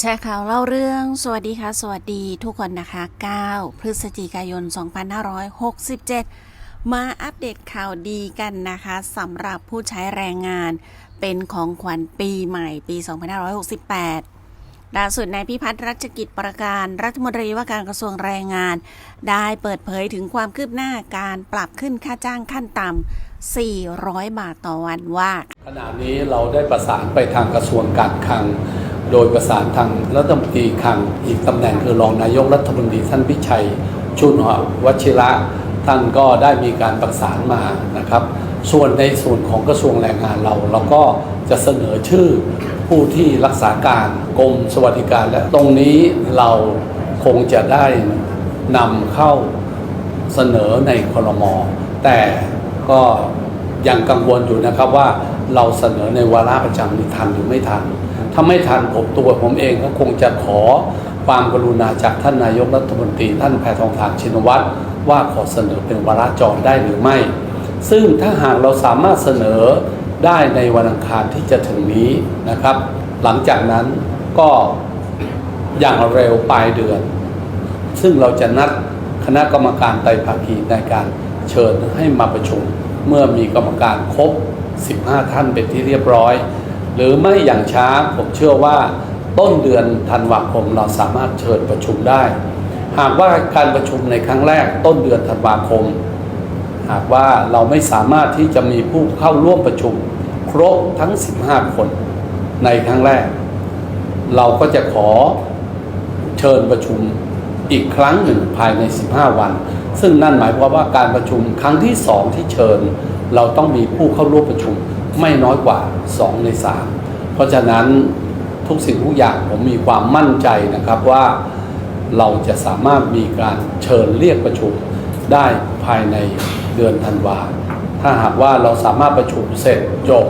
แชร์ข่าวเล่าเรื่อง สวัสดีค่ะ สวัสดีทุกคนนะคะ 9 พฤศจิกายน 2567 มาอัปเดตข่าวดีกันนะคะสำหรับผู้ใช้แรงงาน เป็นของขวัญปีใหม่ปี 2568 ล่าสุดนายพิพัฒน์รัชกิจประการรัฐมนตรีว่าการกระทรวงแรงงาน ได้เปิดเผยถึงความคืบหน้าการปรับขึ้นค่าจ้างขั้นต่ำ400 บาทต่อวันว่า ขณะนี้เราได้ประสานไปทางกระทรวงการคลัง โดยประสานทางรัฐมนตรีคลังอีกตำแหน่งคือรองนายกรัฐมนตรีท่านพิชัย ชุนหวชิระท่านก็ได้มีการประสานมานะครับ ส่วนในส่วนของกระทรวงแรงงานเรา เราก็จะเสนอชื่อผู้ที่รักษาการกรมสวัสดิการและตรงนี้เราคงจะได้นำเข้าเสนอในคลมแต่ก็ยังกังวลอยู่นะครับว่าเราเสนอในวาระประจำนี้ทันหรือไม่ทัน ถ้าไม่ทันผมตัวผมเองก็คงจะขอความกรุณาจากท่านนายกรัฐมนตรี ท่านแพทองทานชินวัตรว่าขอเสนอเป็นวาระจรได้หรือไม่ ซึ่งถ้าหากเราสามารถเสนอได้ในวันอังคารที่จะถึงนี้นะครับ หลังจากนั้นก็อย่างเร็วปลายเดือน ซึ่งเราจะนัดคณะกรรมการไตภาคีในการเชิญให้มาประชุม เมื่อมีกรรมการครบ 15 ท่านเป็นที่เรียบร้อย หรือไม่อย่างช้าผมเชื่อว่าต้นเดือนธันวาคมเราสามารถเชิญประชุมได้ หากว่าการประชุมในครั้งแรกต้นเดือนธันวาคม หากว่าเราไม่สามารถที่จะมีผู้เข้าร่วมประชุม ครบทั้ง 15 คนในครั้งแรก เราก็จะขอเชิญประชุมอีกครั้งหนึ่งภายใน 15 วัน ซึ่งนั่นหมายความว่าการประชุมครั้งที่สองที่เชิญ เราต้องมีผู้เข้าร่วมประชุม ไม่น้อยกว่า 2 ใน 3 เพราะฉะนั้นทุกสิ่งทุกอย่างผมมีความมั่นใจนะครับว่าเราจะสามารถมีการเชิญเรียกประชุมได้ภายในเดือนธันวา ถ้าหากว่าเราสามารถประชุมเสร็จจบ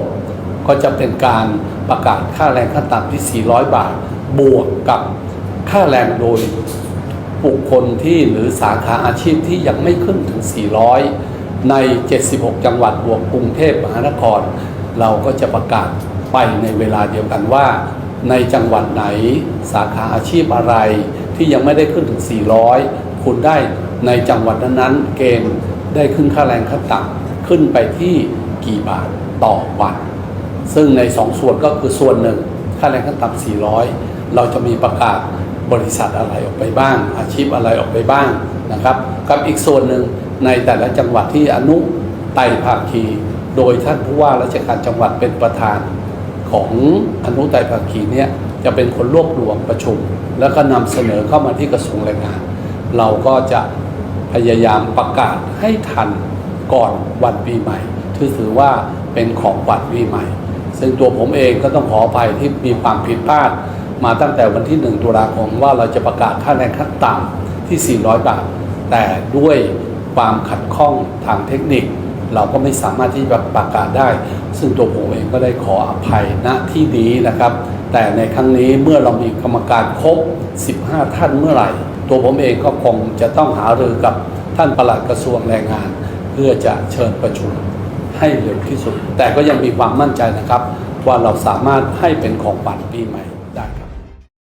ก็จะเป็นการประกาศค่าแรงขั้นต่ำที่ 400 บาท บวกกับค่าแรงโดยบุคคลที่หรือสาขาอาชีพที่ยังไม่ขึ้นถึง 400 ใน 76 จังหวัดบวกกรุงเทพมหานคร เราก็จะประกาศไปในเวลาเดียวกันว่า ในจังหวัดไหนสาขาอาชีพอะไร ที่ยังไม่ได้ขึ้นถึง 400 คุณได้ในจังหวัดนั้นๆ เกณฑ์ได้ขึ้นค่าแรงขั้นต่ำขึ้นไปที่กี่บาทต่อวันซึ่งในสองส่วนก็คือส่วนหนึ่งค่าแรงขั้นต่ำ400 เราจะมีประกาศบริษัทอะไรออกไปบ้าง อาชีพอะไรออกไปบ้างนะครับกับอีกส่วนหนึ่งในแต่ละจังหวัดที่อนุไตรภาคี โดยท่านผู้ว่าราชการจังหวัดเป็นประธานของอนุไตภาคีเนี่ยจะเป็นคนรวบรวมประชุม แล้วก็นำเสนอเข้ามาที่กระทรวงแรงงาน เราก็จะพยายามประกาศให้ทันก่อนวันปีใหม่ที่ถือว่าเป็นของวัญปีใหม่ ซึ่งตัวผมเองก็ต้องขออภัยที่มีความผิดพลาด มาตั้งแต่วันที่ 1 ตุลาคมว่าเราจะประกาศค่าแรงขั้นต่ำที่ 400 บาท แต่ด้วยความขัดข้องทางเทคนิค เราก็ไม่สามารถที่จะประกาศได้ ซึ่งตัวผมเองก็ได้ขออภัยณที่นี้นะครับ แต่ในครั้งนี้เมื่อเรามีกรรมการครบ 15 ท่านเมื่อไหร่ ตัวผมเองก็คงจะต้องหารือกับท่านปลัดกระทรวงแรงงาน เพื่อจะเชิญประชุมให้เร็วที่สุด แต่ก็ยังมีความมั่นใจนะครับ ว่าเราสามารถให้เป็นของขวัญปีใหม่